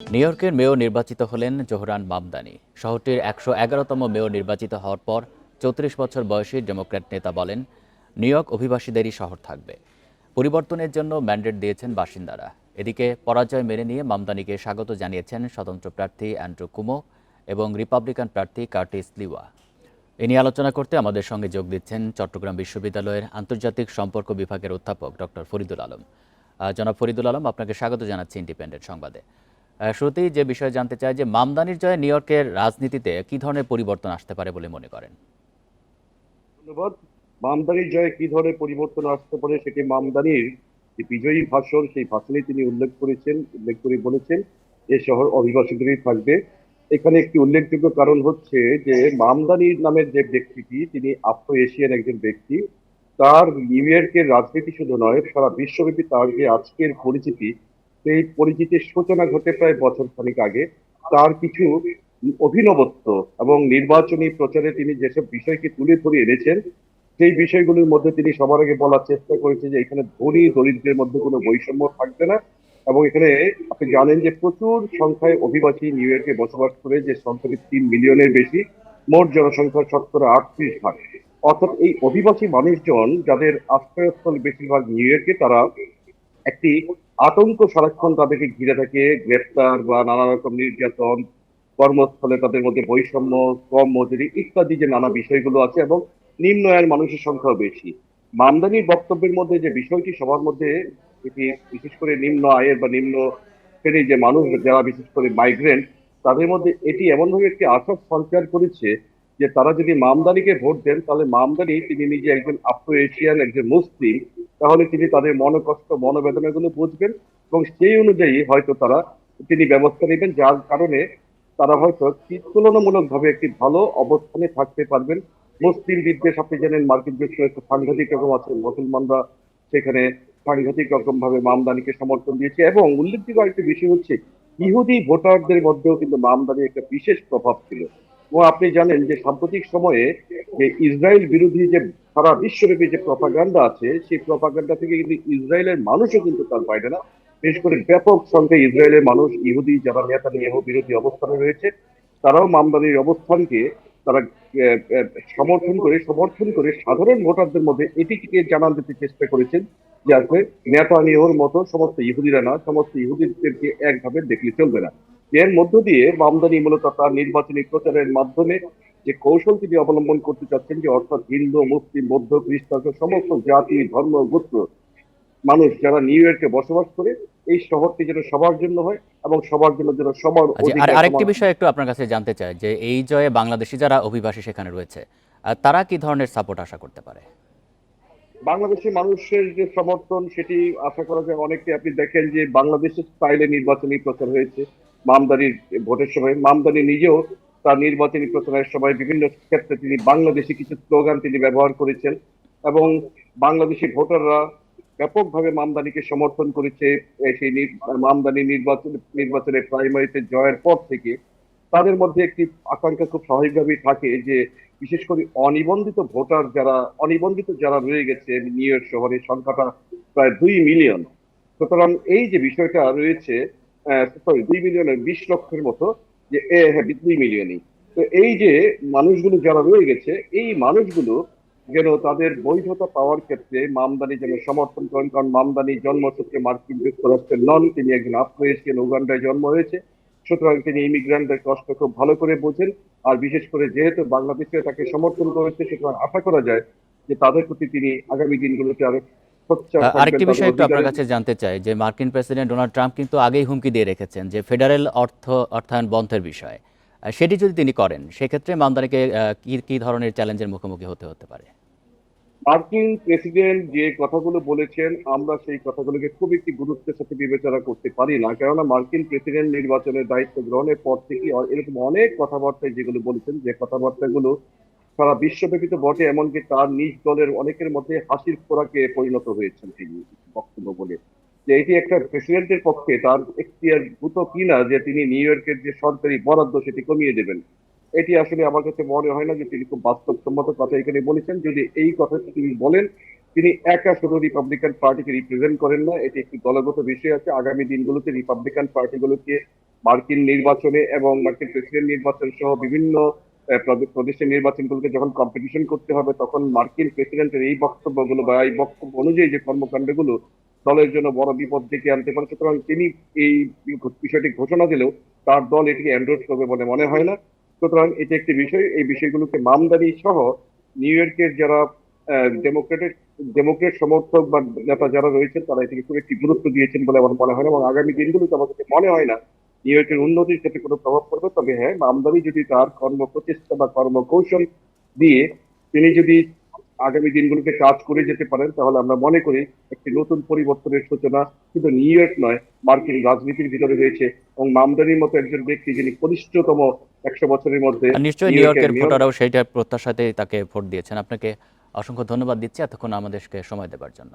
New ইয়র্কের mayor নির্বাচিত হলেন জোহরান মামদানি। শহরটির একশো এগারোতম মেয়র নির্বাচিত হওয়ার পর চৌত্রিশ বছর বয়সী ডেমোক্র্যাট নেতা বলেন, নিউ ইয়র্ক অভিবাসীদেরই শহর থাকবে। পরিবর্তনের জন্য ম্যান্ডেট দিয়েছেন বাসিন্দারা। এদিকে পরাজয় মেনে নিয়ে মামদানিকে স্বাগত জানিয়েছেন স্বতন্ত্র প্রার্থী অ্যান্ড্রু কুমো এবং রিপাবলিকান প্রার্থী কার্টিস লিওয়া। এ নিয়ে আলোচনা করতে আমাদের সঙ্গে যোগ দিচ্ছেন চট্টগ্রাম বিশ্ববিদ্যালয়ের আন্তর্জাতিক সম্পর্ক বিভাগের অধ্যাপক ডক্টর ফরিদুল আলম। জনাব ফরিদুল আলম, আপনাকে স্বাগত জানাচ্ছি ইন্ডিপেন্ডেন্ট সংবাদে। আহ, শুরুতেই যে বিষয়ে জানতে চাই যে মামদানির জয়ে নিউ ইয়র্কের রাজনীতিতে কি ধরনের পরিবর্তন আসতে পারে বলে মনে করেন? ধন্যবাদ। মামদানির জয়ে কি ধরনের পরিবর্তন আসতে পারে সেটি মামদানির যে বিজয়ী ভাষণ সেই ভাষণে তিনি উল্লেখ করেছেন উল্লেখ করে বলেছেন এ শহর অভিবাসীদেরই থাকবে। এখানে একটি উল্লেখযোগ্য কারণ হচ্ছে যে মামদানির নামের যে ব্যক্তিটি তিনি আফ্রো এশিয়ান একজন ব্যক্তি। তার নিউ ইয়র্কের রাজনীতি শুধু নয় সারা বিশ্বব্যাপী তার যে আজকের পরিচিতি সেই পরিচিতির সূচনা ঘটে প্রায় বছর খানিক আগে। তার কিছু অভিনবত্ব এবং নির্বাচনী প্রচারে তিনি যেসব বিষয়কে তুলে ধরে এনেছেন, সেই বিষয়গুলির মধ্যে তিনি সবার আগে বলার চেষ্টা করেছেন যে এখানে ধনী দরিদ্রের মধ্যে কোনো বৈষম্য থাকবে না এবং এখানে আপনি জানেন যে প্রচুর সংখ্যায় অভিবাসী নিউ ইয়র্কে বসবাস করে যে সংখ্যাটি তিন মিলিয়নের বেশি, মোট জনসংখ্যার শতকরা আটত্রিশ ভাগ। অর্থাৎ এই অভিবাসী মানুষজন যাদের আশ্রয়স্থল বেশিরভাগ নিউ ইয়র্কে, তারা একটি আতঙ্ক সারাক্ষণ তাদেরকে ঘিরে থাকে, গ্রেপ্তার বা নানা রকম নির্যাতন, কর্মস্থলে তাদের মধ্যে বৈষম্য, কম মজুরি ইত্যাদি যে নানা বিষয়গুলো আছে এবং নিম্ন আয়ের মানুষের সংখ্যাও বেশি। মামদানির বক্তব্যের মধ্যে যে বিষয়টি সবার মধ্যে এটি বিশেষ করে নিম্ন আয়ের বা নিম্ন শ্রেণির যে মানুষ যারা বিশেষ করে মাইগ্রেন্ট তাদের মধ্যে এটি এমনভাবে একটি আশার সঞ্চার করেছে যে তারা যদি মামদানিকে ভোট দেন, তাহলে মামদানি তিনি নিজে একজন আফ্রো এশিয়ান একজন মুসলিম, তাহলে তিনি তাদের মনোকষ্ট, মনোবেদনাগুলো বুঝবেন এবং সেই অনুযায়ী হয়তো তারা তিনি ব্যবস্থা নেবেন, যার কারণে তারা হয়তো তুলনামূলক ভাবে একটি ভালো অবস্থানে থাকতে পারবেন। মুসলিম বিদ্বেষ, আপনি জানেন, মার্কিন যুক্তরাষ্ট্র সাংঘাতিক রকম আছে মুসলমানরা সেখানে সাংঘাতিক রকম ভাবে মামদানিকে সমর্থন দিয়েছে এবং উল্লেখযোগ্য আরেকটি বিষয় হচ্ছে, ইহুদি ভোটারদের মধ্যেও কিন্তু মামদানির একটা বিশেষ প্রভাব ছিল। এবং আপনি জানেন যে সাম্প্রতিক সময়ে যে ইসরায়েল বিরোধী যে সারা বিশ্বব্যাপী যে প্রপাগান্ডা আছে, সেই প্রপাগান্ডা থেকে কিন্তু ইসরায়েলের মানুষও কিন্তু তার বাইরে না। বিশেষ করে ব্যাপক সংখ্যায় ইসরায়েলের মানুষ, ইহুদি, যারা নেতা নিয়ে বিরোধী অবস্থানে রয়েছে, তারাও মামদানির অবস্থানকে তারা সমর্থন করে সমর্থন করে সাধারণ ভোটারদের মধ্যে এটিকে জানান দিতে চেষ্টা করেছেন যে আসলে নেতা নেতানিয়াহুর মতো সমস্ত ইহুদিরা না, সমস্ত ইহুদিদেরকে একভাবে দেখলে চলবে না। এর মধ্য দিয়ে মামদানি মূলত তার নির্বাচনী প্রচারের মাধ্যমে যে কৌশল তিনি অবলম্বন করতে চাচ্ছেন যে অর্থাৎ হিন্দু মুসলিম বৌদ্ধ খ্রিস্টান সমস্ত জাতি ধর্ম গোত্র মানুষ যারা নিউ ইয়র্কে বসবাস করে এই শহরটি যেন সবার জন্য হয় এবং সবার জন্য যেন সবার আচ্ছা, আর আরেকটি বিষয় একটু আপনার কাছে জানতে চাই যে এই জয়ে বাংলাদেশি যারা অভিবাসী সেখানে রয়েছে তারা কি ধরনের সাপোর্ট আশা করতে পারে? বাংলাদেশের মানুষের যে সমর্থন, সেটি আশা করা যায় অনেকে আপনি দেখেন যে বাংলাদেশের স্টাইলে নির্বাচনী প্রচার হয়েছে মামদানির ভোটের সময়। মামদানি নিজেও তার নির্বাচনী প্রচারের সময় বিভিন্ন ক্ষেত্রে তিনি বাংলাদেশি কিছু স্লোগান তিনি ব্যবহার করেছেন এবং বাংলাদেশি ভোটাররা ব্যাপকভাবে মামদানিকে সমর্থন করেছে সেই মামদানি নির্বাচন, নির্বাচনের প্রাইমারিতে জয়ের পর থেকে। তাদের মধ্যে একটি আকাঙ্ক্ষা খুব স্বাভাবিকভাবেই থাকে যে বিশেষ করে অনিবন্ধিত ভোটার যারা, অনিবন্ধিত যারা রয়ে গেছে, নিউ ইয়র্ক শহরে সংখ্যাটা প্রায় দুই মিলিয়ন। সুতরাং এই যে বিষয়টা রয়েছে সরি দুই মিলিয়নের বিশ লক্ষের মতো যে হ্যাঁ দুই মিলিয়নই। তো এই যে মানুষগুলো যারা রয়ে গেছে, এই মানুষগুলো যেন তাদের বৈধতা পাওয়ার ক্ষেত্রে মামদানি যেন সমর্থন করেন, কারণ মামদানি জন্মসূত্রে মার্কিন যুক্তরাষ্ট্রের নন তিনি একজন আফ্রো এশিয়ান উগান্ডায় জন্ম হয়েছে। সুতরাং তিনি ইমিগ্রান্টদের কষ্ট খুব ভালো করে বোঝেন। আর বিশেষ করে যেহেতু বাংলাদেশে তাকে সমর্থন করেছে সুতরাং আশা করা যায় যে তাদের প্রতি তিনি আগামী দিনগুলোতে আরও আরেকটি বিষয় একটু আপনার কাছে জানতে চাই যে মার্কিন প্রেসিডেন্ট ডোনাল্ড ট্রাম্প কিন্তু আগেই হুমকি দিয়ে রেখেছেন যে ফেডারেল অর্থ অর্থায়ন বন্ধের বিষয়। সেটি যদি তিনি করেন সেক্ষেত্রে মামদানিকে কি কি ধরনের চ্যালেঞ্জের মুখোমুখি হতে হতে পারে? মার্কিন প্রেসিডেন্ট যে কথাগুলো বলেছেন, আমরা সেই কথাগুলোকে খুব একটি গুরুত্বের সাথে বিবেচনা করতে পারি না। কেননা মার্কিন প্রেসিডেন্ট নির্বাচনের দায়িত্ব গ্রহণের পর থেকে এরকম অনেক কথাবার্তা যেগুলো বলেছেন, যে কথাবার্তাগুলো সারা বিশ্বব্যাপী তো বটে, এমনকি তার নিজ দলের অনেকের মধ্যে হাসির খোরাকে পরিণত হয়েছেন তিনি বক্তব্য বলে। যে এটি একটা প্রেসিডেন্টের পক্ষে তার এখতিয়ার ভূত কিনা, যে তিনি নিউ ইয়র্কের যে সরকারি বরাদ্দ, সেটি কমিয়ে দেবেন। এটি আসলে আমার কাছে মনে হয় না যে তিনি খুব বাস্তবসম্মত কথা এখানে বলেছেন। যদি এই কথাটি তিনি বলেন, তিনি একা শুধু রিপাবলিকান পার্টিকে রিপ্রেজেন্ট করেন না, এটি একটি দলগত বিষয় আছে। আগামী দিনগুলোতে রিপাবলিকান পার্টিগুলোকে মার্কিন নির্বাচনে এবং মার্কিন প্রেসিডেন্ট নির্বাচন সহ বিভিন্ন প্রদেশের নির্বাচনগুলোকে যখন কম্পিটিশন করতে হবে, তখন মার্কিন প্রেসিডেন্টের এই বক্তব্যগুলো বা এই বক্তব্য অনুযায়ী যে কর্মকাণ্ডগুলো দলের জন্য বড় বিপদ ডেকে আনতে পারে, সুতরাং তিনি এই বিষয়টি ঘোষণা দিলেও তার দল এটিকে এন্ডোর্স করবে বলে মনে হয় না। সুতরাং এটি একটি বিষয়, এই বিষয়গুলোকে মামদানি সহ নিউ ইয়র্কের যারা ডেমোক্রেটের ডেমোক্রেট সমর্থক বা নেতা যারা রয়েছেন, তারা এটিকে খুব একটি গুরুত্ব দিয়েছেন বলে আমার মনে হয় না এবং আগামী দিনগুলোতে আমাদেরকে মনে হয় না নিউ ইয়র্কের উন্নতির ক্ষেত্রে কোনো প্রভাব পড়বে। তবে হ্যাঁ মামদানি যদি তার কর্ম প্রচেষ্টা বা কর্মকৌশল দিয়ে তিনি যদি আগামী দিনগুলোকে কাজ করে যেতে পারেন, তাহলে আমরা মনে করি একটি নতুন পরিবর্তনের সূচনা শুধু নিউ ইয়র্ক নয়, মার্কিন রাজনীতির ভিতরে রয়েছে এবং মামদানির মতো একজন ব্যক্তি যিনি কনিষ্ঠতম একশো বছরের মধ্যে নিশ্চয়ই নিউ ইয়র্কের ভোটাররাও সেইটার প্রত্যাশাতেই তাকে ভোট দিয়েছেন। আপনাকে অসংখ্য ধন্যবাদ দিচ্ছি। এতক্ষণ আমাদেরকে সময় দেবার জন্য।